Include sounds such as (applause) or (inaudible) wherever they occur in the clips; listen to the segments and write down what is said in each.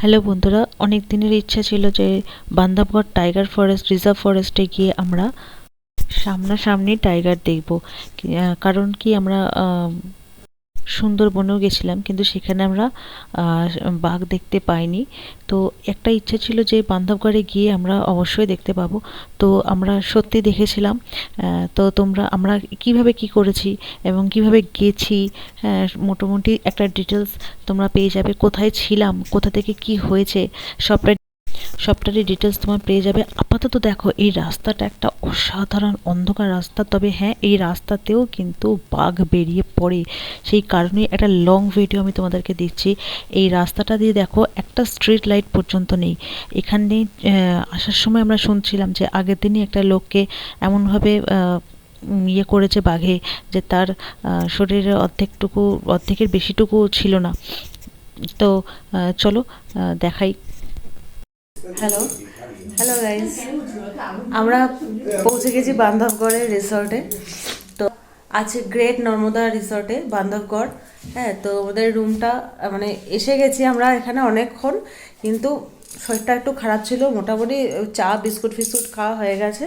Hello বন্ধুরা, অনেক দিনের ইচ্ছা ছিল যে বান্ধবগড় টাইগার ফরেস্ট, রিজার্ভ ফরেস্টে গিয়ে আমরা সামনাসামনি টাইগার দেখব। কারণ কি আমরা সুন্দরবনেও গেছিলাম, কিন্তু সেখানে আমরা বাঘ দেখতে পাইনি। তো একটা ইচ্ছে ছিল যে বান্ধবগড়ে গিয়ে আমরা অবশ্যই দেখতে পাবো। তো আমরা সত্যি দেখেছিলাম তো তোমরা, আমরা কীভাবে কি করেছি এবং কীভাবে গেছি মোটামুটি একটা ডিটেলস তোমরা পেয়ে যাবে। কোথায় ছিলাম, কোথা থেকে কি হয়েছে, সবটা সবটারই ডিটেলস তোমার পেয়ে যাবে। আপাতত দেখো, এই রাস্তাটা একটা অসাধারণ অন্ধকার রাস্তা, তবে হ্যাঁ এই রাস্তাতেও কিন্তু বাঘ বেরিয়ে পড়ে। সেই কারণেই একটা লং ভিডিও আমি তোমাদেরকে দিচ্ছি। এই রাস্তাটা দিয়ে দেখো, একটা স্ট্রিট লাইট পর্যন্ত নেই। এখানে আসার সময় আমরা শুনছিলাম যে আগের দিনই একটা লোককে এমনভাবে ইয়ে করেছে বাঘে যে তার শরীরের অর্ধেকটুকু, অর্ধেকের বেশিটুকু ছিল না। তো চলো দেখাই। হ্যালো হ্যালো গাইস আমরা পৌঁছে গেছি বান্ধবগড়ের রিসর্টে তো আছে গ্রেট নর্মদা রিসর্টে বান্ধবগড়। হ্যাঁ তো ওদের রুমটা মানে এসে গেছি আমরা এখানে অনেকক্ষণ, কিন্তু শরীরটা একটু খারাপ ছিল। মোটামুটি চা, বিস্কুট ফিস্কুট খাওয়া হয়ে গেছে।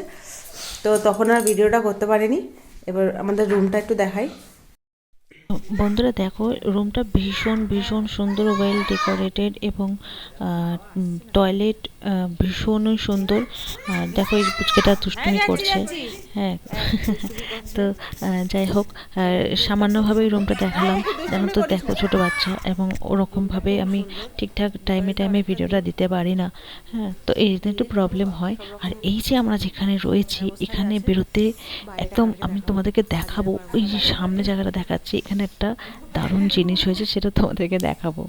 তো তখন আর ভিডিওটা করতে পারিনি। এবার আমাদের রুমটা একটু দেখাই। বন্ধুরা দেখো রুমটা ভীষণ ভীষণ সুন্দর ওয়েল ডেকোরেটেড এবং টয়লেট ভীষণই সুন্দর। আর দেখো এই পুচকেটা দুষ্টুমি করছে। হ্যাঁ। তো যাই হোক সামান্যভাবেই রুমটা দেখালাম। যেন তো দেখো ছোটো বাচ্চা এবং ওরকমভাবে আমি ঠিকঠাক টাইমে টাইমে ভিডিওটা দিতে পারি না। হ্যাঁ তো এই একটু প্রবলেম হয়। আর এই যে আমরা যেখানে রয়েছি এখানে বেরোতে একদম আমি তোমাদেরকে দেখাবো। ওই যে সামনে জায়গাটা দেখাচ্ছি এখানে একটা দারুণ জিনিস হয়েছে সেটা তোমাদেরকে দেখাবো।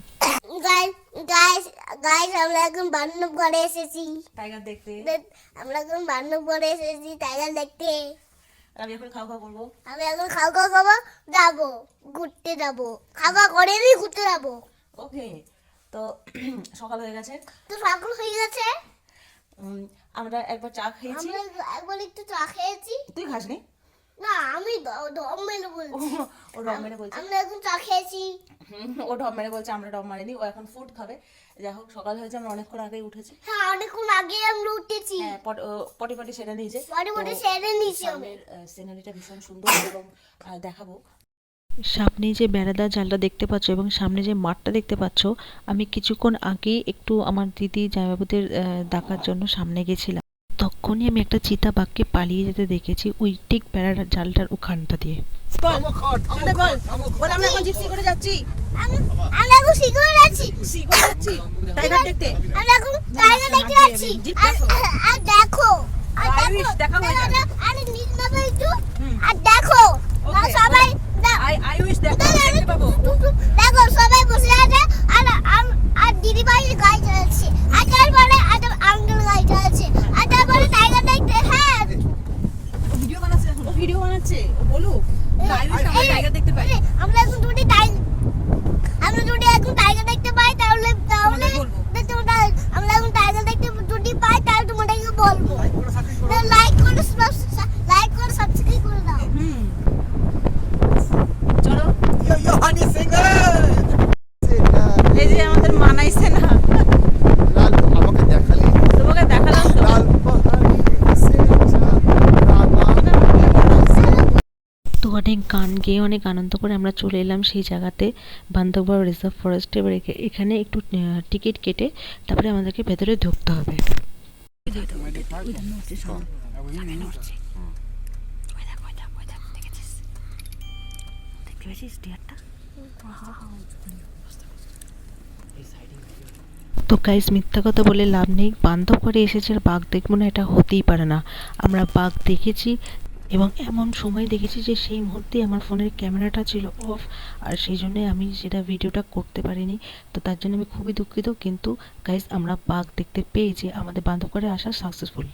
গাইস গাইস গাইস আমরা এখন বান্ধবগড়ে এসেছি। টাইগার দেখতে। দেখ- আমরা এখন বান্ধবগড়ে এসেছি টাইগার দেখতে। আমি এখন খাওয়া খাওয়া করব। আমি এখন খাওয়া খাওয়া খাব যাব ঘুরতে যাব। খাওয়া করে নি ঘুরতে যাব। ওকে তো (clears throat) সকাল হয়ে গেছে। তো সকাল হয়ে গেছে। আমরা একবার চা খেয়েছি। আমরা একবার একটু চা খেয়েছি। তুই খাসনি? না আমি দ- মেরে বলছি। ও ডম মেরে বলছে। আমরা এখন চা খেয়েছি। ও ডম মেরে বলছে আমরা ডম মারিনি ও এখন ফুড খাবে। যাই হোক সকাল হয়েছে আমরা অনেকক্ষণ আগেই উঠেছি। হ্যাঁ অনেকক্ষণ আগে আমরা উঠেছি। হ্যাঁ পট- ও পটি পটি সেরে নিয়েছে। পরে পরে সেরে নিয়েছি আমি সিনারিটা ভীষণ সুন্দর এবং দেখাবো। সামনে যে বেড়াদার জালটা দেখতে পাচ্ছ এবং সামনে যে মাঠটা দেখতে পাচ্ছ আমি কিছুক্ষণ আগে একটু আমার দিদি জামাইবাবুদের ডাকার জন্য সামনে গেছিলাম। তখনই আমি একটা চিতা বাঘকে পালিয়ে যেতে দেখেছি ওই ঠিক বেড়ার জালটার ওখানটা দিয়ে। আমাদের বল। বল আমরা এখন জিপসি করে যাচ্ছি আমি আমরা এখন শিখে যাচ্ছি সি করে যাচ্ছি টাইগার দেখতে আমরা এখন টাইগার দেখতে যাচ্ছি জিপ আর দেখো। আর দেখো আর আয়ুষ, দেখো দেখাও এটা। আরে- আরে নিজ নেবে একটু আর দেখো Okay. আর সবাই দে- আই আই উইশ দেখো দে- দে- দেখতে পাবো টুক টুক। দেখো সবাই বসে আছে আর আর- আর দিদি ভাই গাড়ি চালাচ্ছে আর তারপরে আর আঙ্কেল গাড়ি চালাচ্ছে আর তারপরে টাইগার দেখতে হ্যাঁ ভিডিও বানাচ্ছে এখন ও ভিডিও বানাচ্ছে ও বলুক আই উইশ আমরা এই- টাইগার দেখতে পাই এই, আমরা এখন দুটি টাইগার আমরা যদি এখন টাইগার দেখতে পাই তাহলে তাহলে তোমাদের বলব। তো তোমরা আমরা এখন টাইগার দেখতে যদি পাই তাহলে তোমাদেরকে বলব লাইক করে লাইক করে সাবস্ক্রাইব করে দাও হুম চলো Yo, yo, honey singer! এই যে আমাদের মানাইছে না। লাল আমাকে দেখালি। তোমাকে দেখালাম তো। লাল তো অনেক গান গেয়ে অনেক আনন্দ করে আমরা চলে এলাম সেই জায়গাতে বান্ধবগড় রিজার্ভ ফরেস্টে এবার এখানে একটু টিকিট কেটে তারপরে আমাদেরকে ভেতরে ঢুকতে হবে। তো গাইস মিথ্যা কথা বলে লাভ নেই। বান্ধব করে এসেছে আর বাঘ দেখব না, এটা হতেই পারে না। আমরা বাঘ দেখেছি এবং এমন সময় দেখেছি যে সেই মুহূর্তে আমার ফোনের ক্যামেরাটা ছিল অফ আর সেই জন্য আমি সেটা ভিডিওটা করতে পারিনি। তো তার জন্য আমি খুবই দুঃখিত। কিন্তু গাইস আমরা বাঘ দেখতে পেয়েছি। আমাদের বান্ধব করে আসা সাকসেসফুল